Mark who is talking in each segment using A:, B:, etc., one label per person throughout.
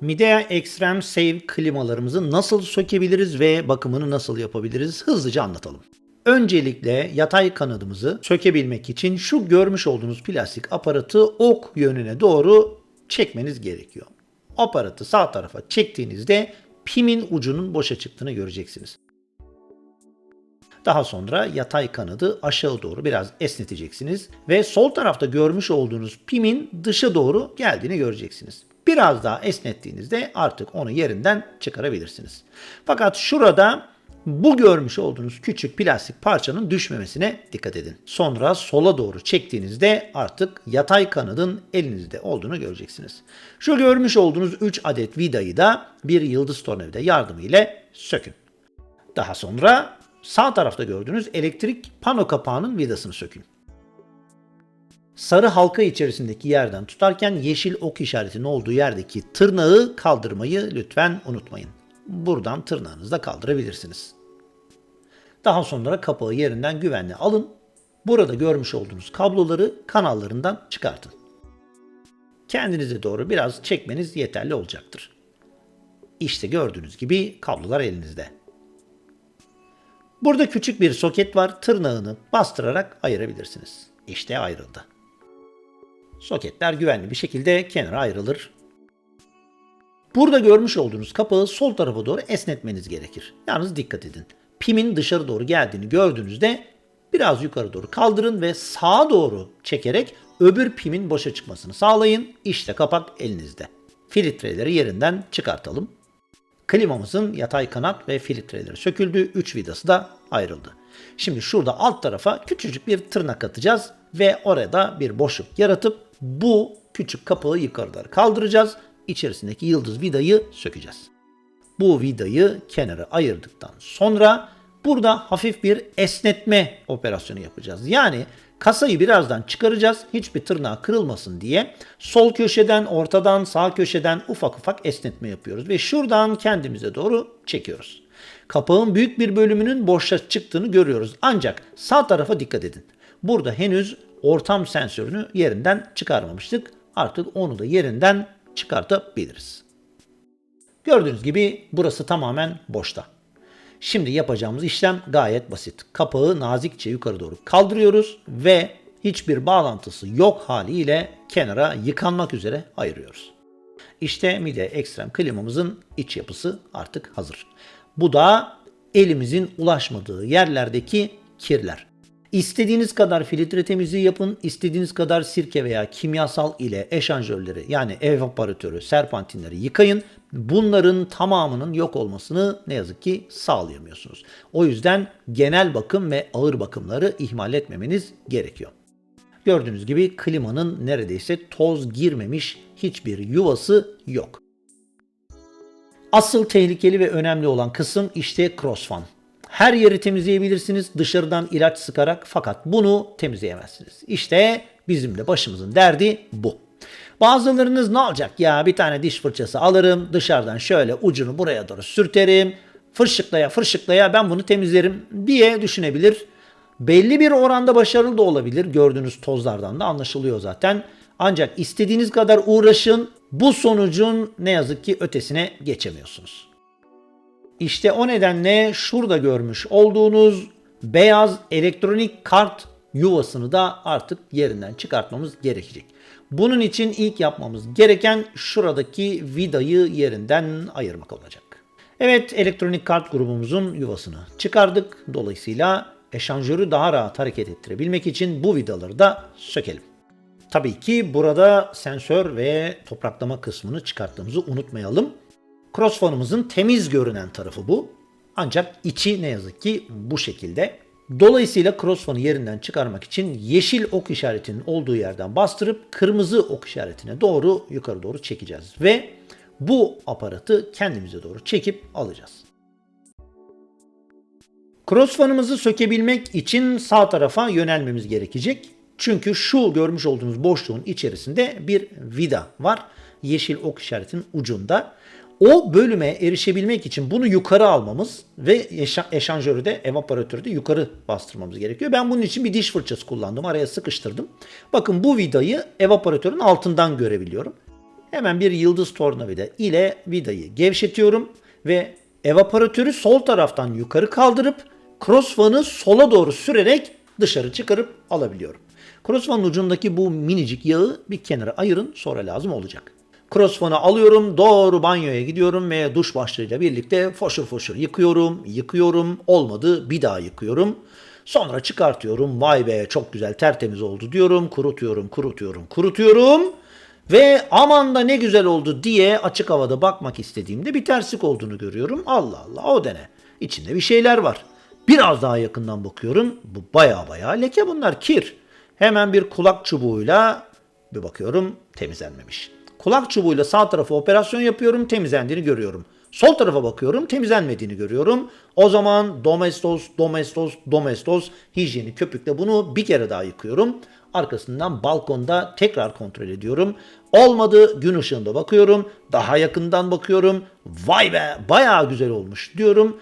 A: Midea Extreme Save klimalarımızı nasıl sökebiliriz ve bakımını nasıl yapabiliriz hızlıca anlatalım. Öncelikle yatay kanadımızı sökebilmek için şu görmüş olduğunuz plastik aparatı ok yönüne doğru çekmeniz gerekiyor. Aparatı sağ tarafa çektiğinizde pimin ucunun boşa çıktığını göreceksiniz. Daha sonra yatay kanadı aşağı doğru biraz esneteceksiniz ve sol tarafta görmüş olduğunuz pimin dışa doğru geldiğini göreceksiniz. Biraz daha esnettiğinizde artık onu yerinden çıkarabilirsiniz. Fakat şurada bu görmüş olduğunuz küçük plastik parçanın düşmemesine dikkat edin. Sonra sola doğru çektiğinizde artık yatay kanadın elinizde olduğunu göreceksiniz. Şu görmüş olduğunuz 3 adet vidayı da bir yıldız tornavida yardımı ile sökün. Daha sonra sağ tarafta gördüğünüz elektrik pano kapağının vidasını sökün. Sarı halka içerisindeki yerden tutarken yeşil ok işaretinin olduğu yerdeki tırnağı kaldırmayı lütfen unutmayın. Buradan tırnağınızı da kaldırabilirsiniz. Daha sonra kapağı yerinden güvenle alın. Burada görmüş olduğunuz kabloları kanallarından çıkartın. Kendinize doğru biraz çekmeniz yeterli olacaktır. İşte gördüğünüz gibi kablolar elinizde. Burada küçük bir soket var. Tırnağını bastırarak ayırabilirsiniz. İşte ayrıldı. Soketler güvenli bir şekilde kenara ayrılır. Burada görmüş olduğunuz kapağı sol tarafa doğru esnetmeniz gerekir. Yalnız dikkat edin. Pimin dışarı doğru geldiğini gördüğünüzde biraz yukarı doğru kaldırın ve sağa doğru çekerek öbür pimin boşa çıkmasını sağlayın. İşte kapak elinizde. Filtreleri yerinden çıkartalım. Klimamızın yatay kanat ve filtreleri söküldü. 3 vidası da ayrıldı. Şimdi şurada alt tarafa küçücük bir tırnak atacağız ve orada bir boşluk yaratıp bu küçük kapağı yukarı doğru kaldıracağız. İçerisindeki yıldız vidayı sökeceğiz. Bu vidayı kenara ayırdıktan sonra burada hafif bir esnetme operasyonu yapacağız. Yani kasayı birazdan çıkaracağız. Hiçbir tırnağı kırılmasın diye sol köşeden, ortadan, sağ köşeden ufak ufak esnetme yapıyoruz ve şuradan kendimize doğru çekiyoruz. Kapağın büyük bir bölümünün boşa çıktığını görüyoruz. Ancak sağ tarafa dikkat edin. Burada henüz ortam sensörünü yerinden çıkarmamıştık. Artık onu da yerinden çıkartabiliriz. Gördüğünüz gibi burası tamamen boşta. Şimdi yapacağımız işlem gayet basit. Kapağı nazikçe yukarı doğru kaldırıyoruz ve hiçbir bağlantısı yok haliyle kenara yıkanmak üzere ayırıyoruz. İşte Mide Extreme klimamızın iç yapısı artık hazır. Bu da elimizin ulaşmadığı yerlerdeki kirler. İstediğiniz kadar filtre temizliği yapın, istediğiniz kadar sirke veya kimyasal ile eşanjörleri yani evaporatörü, serpantinleri yıkayın. Bunların tamamının yok olmasını ne yazık ki sağlayamıyorsunuz. O yüzden genel bakım ve ağır bakımları ihmal etmemeniz gerekiyor. Gördüğünüz gibi klimanın neredeyse toz girmemiş hiçbir yuvası yok. Asıl tehlikeli ve önemli olan kısım işte crossfan. Her yeri temizleyebilirsiniz dışarıdan ilaç sıkarak fakat bunu temizleyemezsiniz. İşte bizim de başımızın derdi bu. Bazılarınız ne olacak ya bir tane diş fırçası alırım dışarıdan şöyle ucunu buraya doğru sürterim fırşıklaya fırşıklaya ben bunu temizlerim diye düşünebilir. Belli bir oranda başarılı da olabilir gördüğünüz tozlardan da anlaşılıyor zaten. Ancak istediğiniz kadar uğraşın bu sonucun ne yazık ki ötesine geçemiyorsunuz. İşte o nedenle şurada görmüş olduğunuz beyaz elektronik kart yuvasını da artık yerinden çıkartmamız gerekecek. Bunun için ilk yapmamız gereken şuradaki vidayı yerinden ayırmak olacak. Evet elektronik kart grubumuzun yuvasını çıkardık. Dolayısıyla eşanjörü daha rahat hareket ettirebilmek için bu vidaları da sökelim. Tabii ki burada sensör ve topraklama kısmını çıkarttığımızı unutmayalım. Crossfan'ımızın temiz görünen tarafı bu. Ancak içi ne yazık ki bu şekilde. Dolayısıyla crossfan'ı yerinden çıkarmak için yeşil ok işaretinin olduğu yerden bastırıp kırmızı ok işaretine doğru yukarı doğru çekeceğiz. Ve bu aparatı kendimize doğru çekip alacağız. Crossfan'ımızı sökebilmek için sağ tarafa yönelmemiz gerekecek. Çünkü şu görmüş olduğunuz boşluğun içerisinde bir vida var. Yeşil ok işaretinin ucunda. O bölüme erişebilmek için bunu yukarı almamız ve eşanjörü de evaporatörü de yukarı bastırmamız gerekiyor. Ben bunun için bir diş fırçası kullandım. Araya sıkıştırdım. Bakın bu vidayı evaporatörün altından görebiliyorum. Hemen bir yıldız tornavida ile vidayı gevşetiyorum ve evaporatörü sol taraftan yukarı kaldırıp crossfan'ı sola doğru sürerek dışarı çıkarıp alabiliyorum. Crossfan'ın ucundaki bu minicik yağı bir kenara ayırın sonra lazım olacak. Crossfan'ı alıyorum, doğru banyoya gidiyorum ve duş başlığıyla birlikte foşur foşur yıkıyorum, yıkıyorum, olmadı bir daha yıkıyorum. Sonra çıkartıyorum, vay be çok güzel tertemiz oldu diyorum, kurutuyorum, kurutuyorum, kurutuyorum. Ve aman da ne güzel oldu diye açık havada bakmak istediğimde bir terslik olduğunu görüyorum. Allah Allah o dene. İçinde bir şeyler var. Biraz daha yakından bakıyorum. Bu baya baya leke bunlar kir. Hemen bir kulak çubuğuyla bir bakıyorum temizlenmemiş. Kulak çubuğuyla sağ tarafa operasyon yapıyorum temizlendiğini görüyorum. Sol tarafa bakıyorum temizlenmediğini görüyorum. O zaman domestos, domestos, domestos hijyeni köpükle bunu bir kere daha yıkıyorum. Arkasından balkonda tekrar kontrol ediyorum. Olmadı gün ışığında bakıyorum. Daha yakından bakıyorum. Vay be bayağı güzel olmuş diyorum.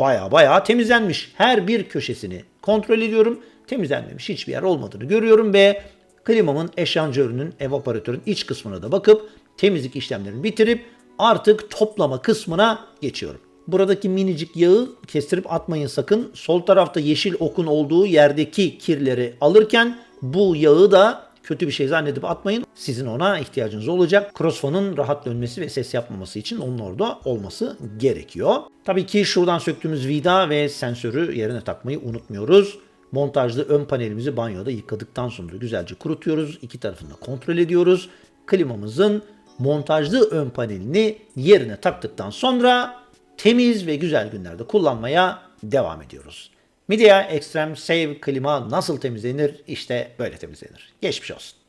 A: Baya baya temizlenmiş. Her bir köşesini kontrol ediyorum. Temizlenmemiş hiçbir yer olmadığını görüyorum ve klimamın eşanjörünün evaporatörün iç kısmına da bakıp temizlik işlemlerini bitirip artık toplama kısmına geçiyorum. Buradaki minicik yağı kestirip atmayın sakın. Sol tarafta yeşil okun olduğu yerdeki kirleri alırken bu yağı da kötü bir şey zannedip atmayın. Sizin ona ihtiyacınız olacak. Crossfan'ın rahat dönmesi ve ses yapmaması için onun orada olması gerekiyor. Tabii ki şuradan söktüğümüz vida ve sensörü yerine takmayı unutmuyoruz. Montajlı ön panelimizi banyoda yıkadıktan sonra güzelce kurutuyoruz. İki tarafını kontrol ediyoruz. Klimamızın montajlı ön panelini yerine taktıktan sonra temiz ve güzel günlerde kullanmaya devam ediyoruz. Midea Extreme Save klima nasıl temizlenir? İşte böyle temizlenir. Geçmiş olsun.